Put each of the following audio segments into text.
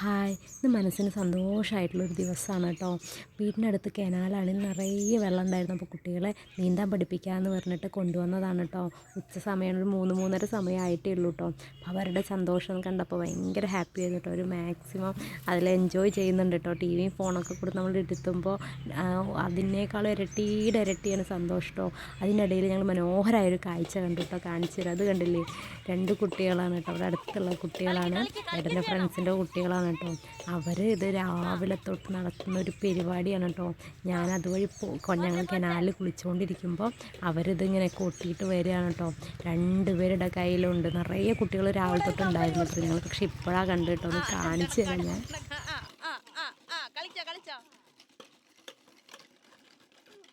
Hi. ഇന്ന് മനസ്സിന് സന്തോഷമായിട്ടുള്ളൊരു ദിവസമാണ് കേട്ടോ വീടിനടുത്ത് കനാലാണ് നിറയെ വെള്ളം ഉണ്ടായിരുന്നു അപ്പോൾ കുട്ടികളെ നീന്താൻ പഠിപ്പിക്കാമെന്ന് പറഞ്ഞിട്ട് കൊണ്ടുവന്നതാണ് കേട്ടോ ഉച്ച സമയം ഒരു മൂന്ന് മൂന്നര സമയമായിട്ടേ ഉള്ളൂ കേട്ടോ അപ്പോൾ അവരുടെ സന്തോഷം കണ്ടപ്പോൾ ഭയങ്കര ഹാപ്പി ആയിരുന്നു കേട്ടോ. ഒരു മാക്സിമം അതിൽ എൻജോയ് ചെയ്യുന്നുണ്ട് കേട്ടോ ടി വിയും ഫോണൊക്കെ കൂടെ നമ്മൾ എടുത്തുമ്പോൾ അതിനേക്കാളും ഇരട്ടിയുടെ ഇരട്ടിയാണ് സന്തോഷം കേട്ടോ അതിനിടയിൽ ഞങ്ങൾ മനോഹരമായൊരു കാഴ്ച കണ്ടു കേട്ടോ കാണിച്ചു അത് കണ്ടില്ലേ? രണ്ട് കുട്ടികളാണ് കേട്ടോ. അവിടെ അടുത്തുള്ള കുട്ടികളാണ്. ഏട്ടന്റെ ഫ്രണ്ട്സിന്റെ കുട്ടികളാണ്. കേട്ടോ. അവർ ഇത് രാവിലെ തൊട്ട് നടത്തുന്ന ഒരു പരിപാടിയാണ് കേട്ടോ. ഞാൻ അതുവഴി ഞങ്ങൾ കനാലിൽ കുളിച്ചുകൊണ്ടിരിക്കുമ്പോൾ അവരിത് ഇങ്ങനെ കൊട്ടിയിട്ട് വരികയാണ് കേട്ടോ. രണ്ടുപേരുടെ കയ്യിലുണ്ട്. നിറയെ കുട്ടികൾ രാവിലെ തൊട്ട് ഉണ്ടായിരുന്നു ഞങ്ങൾ. പക്ഷെ ഇപ്പോഴാണ് കണ്ടു കേട്ടോ. ഒന്ന് കാണിച്ചു തരാം ഞാൻ. കളിച്ചോ കളിച്ചോ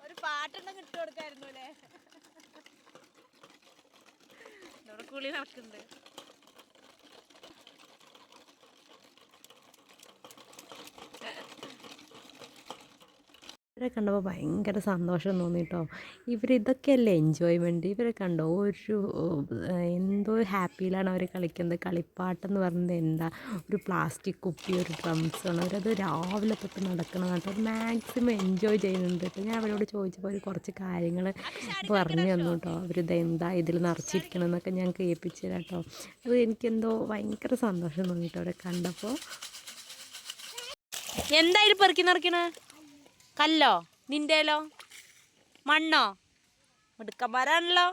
ഒരു പാട്ടെണ്ണം ഇട്ട് കൊടുക്കായിരുന്നു അല്ലേ? കുളി നടക്കുന്നുണ്ട്. ഇവരെ കണ്ടപ്പോൾ ഭയങ്കര സന്തോഷം തോന്നി കേട്ടോ ഇവരിതൊക്കെയല്ലേ എൻജോയ്മെന്റ് ഇവരെ കണ്ടോ? ഒരു എന്തോ ഹാപ്പിയിലാണ് അവർ കളിക്കുന്നത്. കളിപ്പാട്ടെന്ന് പറയുന്നത് എന്താ? ഒരു പ്ലാസ്റ്റിക് കുപ്പി ഒരു ഡ്രംസാണ് അവരത് രാവിലെ തൊട്ട് നടക്കണം കേട്ടോ. മാക്സിമം എൻജോയ് ചെയ്യുന്നുണ്ട് കേട്ടോ. ഞാൻ അവരോട് ചോദിച്ചപ്പോൾ അവർ കുറച്ച് കാര്യങ്ങൾ പറഞ്ഞു തന്നു കേട്ടോ. അവരിത് എന്താ ഇതിൽ നിറച്ചിരിക്കണം എന്നൊക്കെ ഞാൻ കേൾപ്പിച്ചു തരാം കേട്ടോ. അത് എനിക്കെന്തോ ഭയങ്കര സന്തോഷം തോന്നിട്ടോ അവരെ കണ്ടപ്പോൾ എന്തായാലും പെറുക്കി നിറക്കണ? കല്ലോ നിന്റേലോ? മണ്ണോ? മിടുക്കന്മാരാണല്ലോ.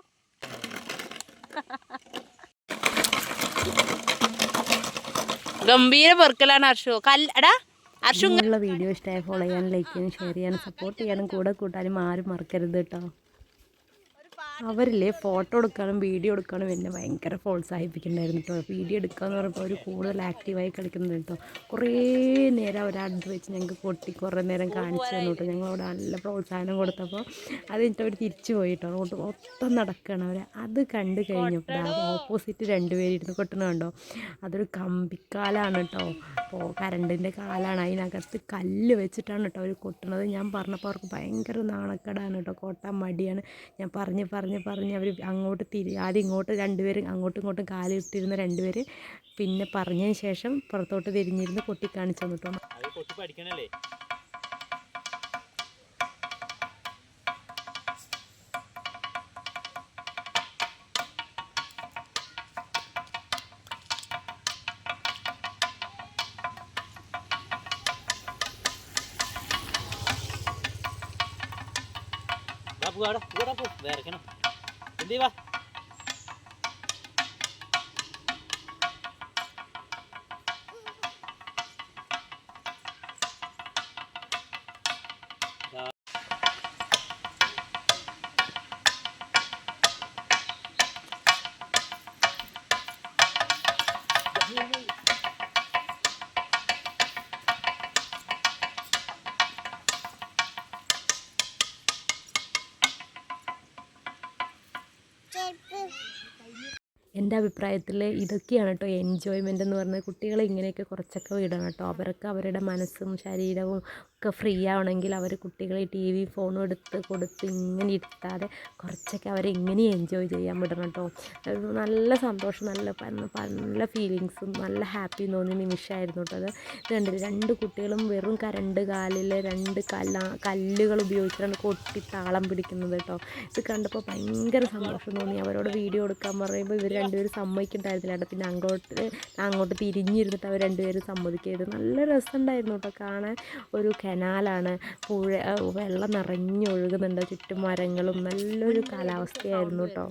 ഗംഭീര പെറുക്കലാണ് അർഷു. കല്ല എടാ അർഷു വീഡിയോ ഇഷ്ടമായി ഫോളോ ചെയ്യാനും ലൈക്ക് ചെയ്യാനും ഷെയർ ചെയ്യാനും സപ്പോർട്ട് ചെയ്യാനും കൂടെ കൂട്ടാനും ആരും മറക്കരുത് കേട്ടോ. അവരില്ലേ ഫോട്ടോ എടുക്കാനും വീഡിയോ എടുക്കാനും എന്നെ ഭയങ്കര പ്രോത്സാഹിപ്പിക്കുന്നുണ്ടായിരുന്നു കേട്ടോ. വീഡിയോ എടുക്കുക എന്ന് പറയുമ്പോൾ അവർ കൂടുതൽ ആക്റ്റീവായി കളിക്കുന്നുണ്ട് കേട്ടോ. കുറേ നേരം അവർ അടുത്ത് വെച്ച് ഞങ്ങൾക്ക് പൊട്ടി കുറേ നേരം കാണിച്ചു തന്നു കേട്ടോ. ഞങ്ങളവിടെ നല്ല പ്രോത്സാഹനം കൊടുത്തപ്പോൾ അത് കഴിഞ്ഞിട്ട് അവർ തിരിച്ചു പോയി കേട്ടോ. അങ്ങോട്ട് മൊത്തം നടക്കുകയാണ് അവർ അത് കണ്ടു കഴിഞ്ഞപ്പോൾ ഓപ്പോസിറ്റ് രണ്ടുപേരിരുന്ന് കൊട്ടുന്ന കണ്ടോ? അതൊരു കമ്പിക്കാലാണ് കേട്ടോ. അപ്പോൾ കരണ്ടിന്റെ കാലാണ് അതിനകത്ത് കല്ല് വെച്ചിട്ടാണ് കേട്ടോ അവർ കൊട്ടുന്നത്. ഞാൻ പറഞ്ഞപ്പോൾ അവർക്ക് ഭയങ്കര നാണക്കേടാണ് കേട്ടോ. കൊട്ടാൻ മടിയാണ്. ഞാൻ പറഞ്ഞ് പറഞ്ഞ് പറഞ്ഞ് പറഞ്ഞ് അവർ അങ്ങോട്ട് തിരി ആദ്യം ഇങ്ങോട്ട് രണ്ടുപേരും അങ്ങോട്ടും ഇങ്ങോട്ടും കാലിട്ടിരുന്ന രണ്ടുപേര് പിന്നെ പറഞ്ഞതിന് ശേഷം പുറത്തോട്ട് തിരിഞ്ഞിരുന്ന് പൊട്ടി കാണിച്ചു തന്നിട്ടോ കൊട്ടി പഠിക്കണല്ലേ? ഇവിടെ പോവാടാ പോവാടാ പോ വേറക്കണം എന്തി വാ എന്റെ അഭിപ്രായത്തിൽ ഇതൊക്കെയാണ് കേട്ടോ എൻജോയ്മെന്റ് എന്ന് പറഞ്ഞാൽ കുട്ടികളെ ഇങ്ങനെയൊക്കെ കുറച്ചൊക്കെ വിടണം കേട്ടോ അവർക്ക് അവരുടെ മനസ്സും ശരീരവും ഒക്കെ ഫ്രീ ആവണമെങ്കിൽ അവർ കുട്ടികളെ ടി വി ഫോണും എടുത്ത് കൊടുത്ത് ഇങ്ങനെ ഇരുത്താതെ കുറച്ചൊക്കെ അവരെ ഇങ്ങനെ എൻജോയ് ചെയ്യാൻ വിടണം കേട്ടോ നല്ല സന്തോഷം നല്ല നല്ല ഫീലിങ്സും നല്ല ഹാപ്പി തോന്നിയ നിമിഷമായിരുന്നു കേട്ടോ അത്. രണ്ട് രണ്ട് കുട്ടികളും വെറും കരണ്ട് കാലിൽ രണ്ട് കല്ല കല്ലുകൾ ഉപയോഗിച്ചിട്ടാണ് കൊട്ടി താളം പിടിക്കുന്നത് കേട്ടോ ഇത് കണ്ടപ്പോൾ ഭയങ്കര സന്തോഷം തോന്നി. അവരോട് വീഡിയോ എടുക്കാൻ പറയുമ്പോൾ ഇവർ രണ്ടുപേരും സമ്മതിക്കുന്നുണ്ടായിരുന്നില്ല കേട്ടോ പിന്നെ അങ്ങോട്ട് അങ്ങോട്ട് തിരിഞ്ഞിരുന്നിട്ട് അവർ രണ്ടുപേരും സമ്മതിക്കരുത്. നല്ല രസമുണ്ടായിരുന്നു കേട്ടോ. കാണാൻ ഒരു കനാലാണ്. പുഴ വെള്ളം നിറഞ്ഞൊഴുകുന്നുണ്ട് ചുറ്റും മരങ്ങളും. നല്ലൊരു കാലാവസ്ഥയായിരുന്നു കേട്ടോ.